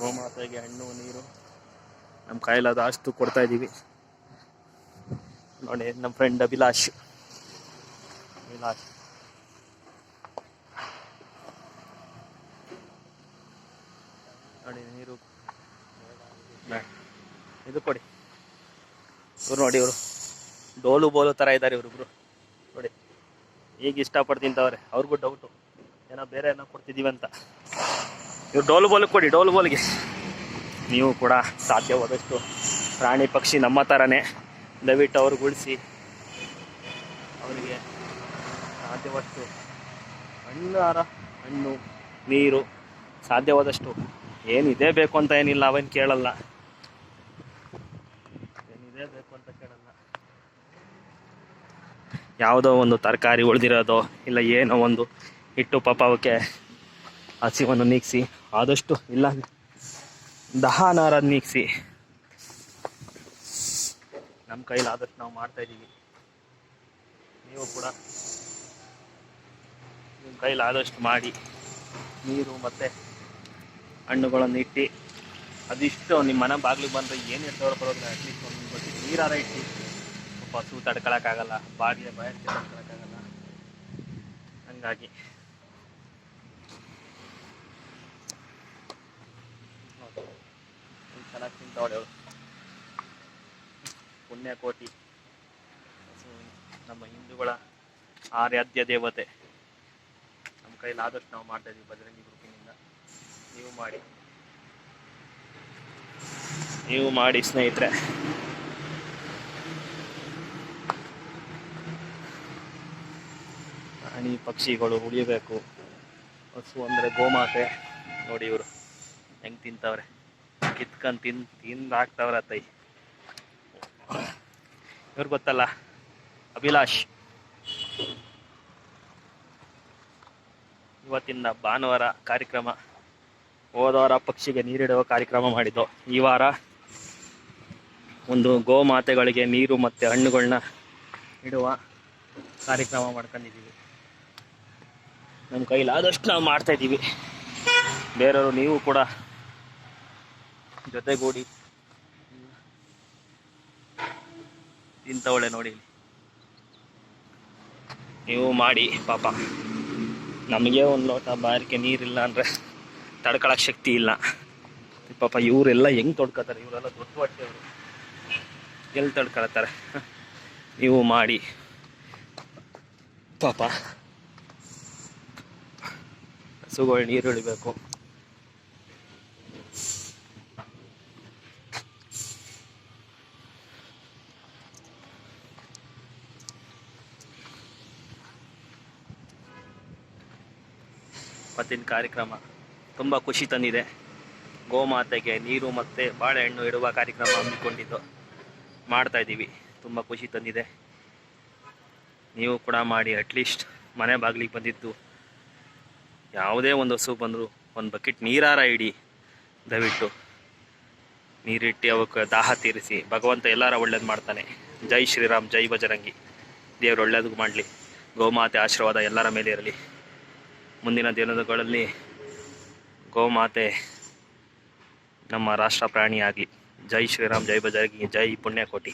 ಗೋಮಾತೆಗೆ ಹಣ್ಣು, ನೀರು. ನಮ್ಮ ಕೈಲಾದ ಅಷ್ಟು ಕೊಡ್ತಾ ಇದ್ದೀವಿ ನೋಡಿ ನಮ್ಮ ಫ್ರೆಂಡ್ ಅಭಿಲಾಷ್. ಅಭಿಲಾಷ್. ನೋಡಿ, ನೀರು. ಇದು ಕೊಡಿ. ಇವ್ರು ನೋಡಿ, ಇವರು. ಡೋಲು ಬೋಲು ಥರ ಇದ್ದಾರೆ ಇವ್ರಿಬ್ರು ನೋಡಿ ಈಗ ಇಷ್ಟಪಟ್ಟು ತಿಂತವ್ರೆ. ಅವ್ರಿಗೂ ಡೌಟು ಏನೋ ಬೇರೆ ಏನೋ ಕೊಡ್ತಿದ್ದೀವಿ ಅಂತ. ಇವ್ರು ಡೋಲು ಬೋಲ್ಗೆ ಕೊಡಿ, ಡೋಲು ಬೋಲ್ಗೆ. ನೀವು ಕೂಡ ಸಾಧ್ಯವಾದಷ್ಟು ಪ್ರಾಣಿ ಪಕ್ಷಿ ನಮ್ಮ ಥರನೇ ದಯವಿಟ್ಟು ಉಳಿಸಿ ಅವರಿಗೆ ಸಾಧ್ಯವಾದಷ್ಟು ಹಣ್ಣಾರ ಹಣ್ಣು, ನೀರು ಸಾಧ್ಯವಾದಷ್ಟು ಏನಿದೆ ಬೇಕು ಅಂತ ಏನಿಲ್ಲ, ಅವನ್ ಕೇಳಲ್ಲ. ಏನಿದೆ ಬೇಕು ಅಂತ ಕೇಳಲ್ಲ. ಯಾವುದೋ ಒಂದು ತರಕಾರಿ ಉಳಿದಿರೋದೋ, ಇಲ್ಲ ಏನೋ ಒಂದು ಇಟ್ಟು ಪಾಪ ಅವಕ್ಕೆ ಹಸಿವನ್ನು ನೀಗಿಸಿ. ಆದಷ್ಟು ಇಲ್ಲ. ದಹನಾರ ನೀಗಿಸಿ. ನಮ್ಮ ಕೈಲಿ ಆದಷ್ಟು ನಾವು ಮಾಡ್ತಾ ಇದ್ದೀವಿ ನೀವು ಕೂಡ ನಿಮ್ಮ ಕೈಲಾದಷ್ಟು ಮಾಡಿ. ನೀರು ಮತ್ತು ಹಣ್ಣುಗಳನ್ನು ಇಟ್ಟು ಅದಿಷ್ಟು ನಿಮ್ಮ ಮನೆ ಬಾಗಿಲಿಗೆ ಬಂದರೆ ಏನು ಇರ್ತವ್ರ ಬರೋದಿಲ್ಲ ಅಟ್ಲೀಸ್ಟ್ ಒಂದು ಬಟ್ಟೆ ನೀರಾರ ಇಟ್ಟು ಹಸು ತಡ್ಕೊಳಕ್ಕಾಗಲ್ಲ ಬಾಡಿಯ ಬಯಕೆ ತಡ್ಕೊಳಕ್ಕಾಗಲ್ಲ ಹಂಗಾಗಿ ನೋಡಿ, ಚೆನ್ನಾಗಿ ತಿಂತಾವಳೆ ಅವಳು ಪುಣ್ಯಕೋಟಿ ನಮ್ಮ ಹಿಂದೂಗಳ ಆರಾಧ್ಯ ದೇವತೆ. ನಮ್ಮ ಕೈಲಾದಷ್ಟು ನಾವು ಮಾಡ್ತಾ ಇದೀವಿ ಬಜರಂಗಿ ಗ್ರೂಪಿನಿಂದ ನೀವು ಮಾಡಿ. ನೀವು ಮಾಡಿ ಸ್ನೇಹಿತರೆ. ಪ್ರಾಣಿ ಪಕ್ಷಿಗಳು ಉಳಿಬೇಕು. ಹಸು ಅಂದರೆ ಗೋಮಾತೆ. ನೋಡಿ ಇವರು. ಹೆಂಗೆ ತಿಂತವ್ರೆ. ಕಿತ್ಕೊಂಡು ತಿನ್ ತಿಂದು ಹಾಕ್ತಾವ್ರ ತೈ ಇವ್ರು ಗೊತ್ತಲ್ಲ, ಅಭಿಲಾಷ್. ಇವತ್ತಿನ ಭಾನುವಾರ ಕಾರ್ಯಕ್ರಮ, ಹೋದವಾರ ಪಕ್ಷಿಗೆ ನೀರಿಡುವ ಕಾರ್ಯಕ್ರಮ ಮಾಡಿದ್ದು. ಈ ವಾರ ಒಂದು ಗೋಮಾತೆಗಳಿಗೆ ನೀರು ಮತ್ತು ಹಣ್ಣುಗಳನ್ನ ಇಡುವ ಕಾರ್ಯಕ್ರಮ ಮಾಡ್ಕೊಂಡಿದ್ದೀವಿ. ನಮ್ಮ ಕೈಲಾದಷ್ಟು ನಾವು ಮಾಡ್ತಾ ಇದ್ದೀವಿ. ಬೇರೆಯವರು ನೀವು ಕೂಡ ಜೊತೆಗೂಡಿ. ತಿಂತವಳೆ ನೋಡಿ. ನೀವು ಮಾಡಿ, ಪಾಪ. ನಮಗೆ ಒಂದು ಲೋಟ ಬಾರಿಕೆ ನೀರಿಲ್ಲ ಅಂದರೆ ತಡ್ಕೊಳಕ್ಕೆ ಶಕ್ತಿ ಇಲ್ಲ. ಪಾಪ ಇವರೆಲ್ಲ ಹೆಂಗೆ ತೊಡ್ಕೊತಾರೆ? ಇವರೆಲ್ಲ ದೊಡ್ಡ ಹೊಟ್ಟೆಯವರು. ಎಲ್ಲಿ ತಡ್ಕೊಳ್ತಾರೆ? ನೀವು ಮಾಡಿ. ಪಾಪ. ಹಸುಗಳು ನೀರು ಇಳಿಬೇಕು ಇವತ್ತಿನ ಕಾರ್ಯಕ್ರಮ ತುಂಬ ಖುಷಿ ತಂದಿದೆ. ಗೋಮಾತೆಗೆ ನೀರು ಮತ್ತು ಬಾಳೆಹಣ್ಣು ಇಡುವ ಕಾರ್ಯಕ್ರಮ ಹಮ್ಮಿಕೊಂಡಿದ್ದು ಮಾಡ್ತಾ ಇದ್ದೀವಿ. ತುಂಬ ಖುಷಿ ತಂದಿದೆ. ನೀವು ಕೂಡ ಮಾಡಿ ಅಟ್ಲೀಸ್ಟ್ ಮನೆ ಬಾಗಿಲಿಗೆ ಬಂದಿದ್ದು ಯಾವುದೇ ಒಂದು ಹಸು ಬಂದರೂ ಒಂದು ಬಕೆಟ್ ನೀರಾರ ಇಡಿ ದಯವಿಟ್ಟು. ನೀರಿಟ್ಟು ಅವಕ್ಕೆ ದಾಹ ತೀರಿಸಿ ಭಗವಂತ ಎಲ್ಲರ ಒಳ್ಳೇದು ಮಾಡ್ತಾನೆ. ಜೈ ಶ್ರೀರಾಮ್, ಜೈ ಬಜರಂಗಿ ದೇವರು ಒಳ್ಳೇದು ಮಾಡಲಿ. ಗೋಮಾತೆ ಆಶೀರ್ವಾದ ಎಲ್ಲರ ಮೇಲೆ ಇರಲಿ. ಮುಂದಿನ ದಿನಗಳಲ್ಲಿ ಗೋಮಾತೆ ನಮ್ಮ ರಾಷ್ಟ್ರ ಪ್ರಾಣಿಯಾಗಿ ಜೈ ಶ್ರೀರಾಮ್ ಜೈ ಬಜಾರ್ಗಿ ಜೈ ಪುಣ್ಯಕೋಟಿ.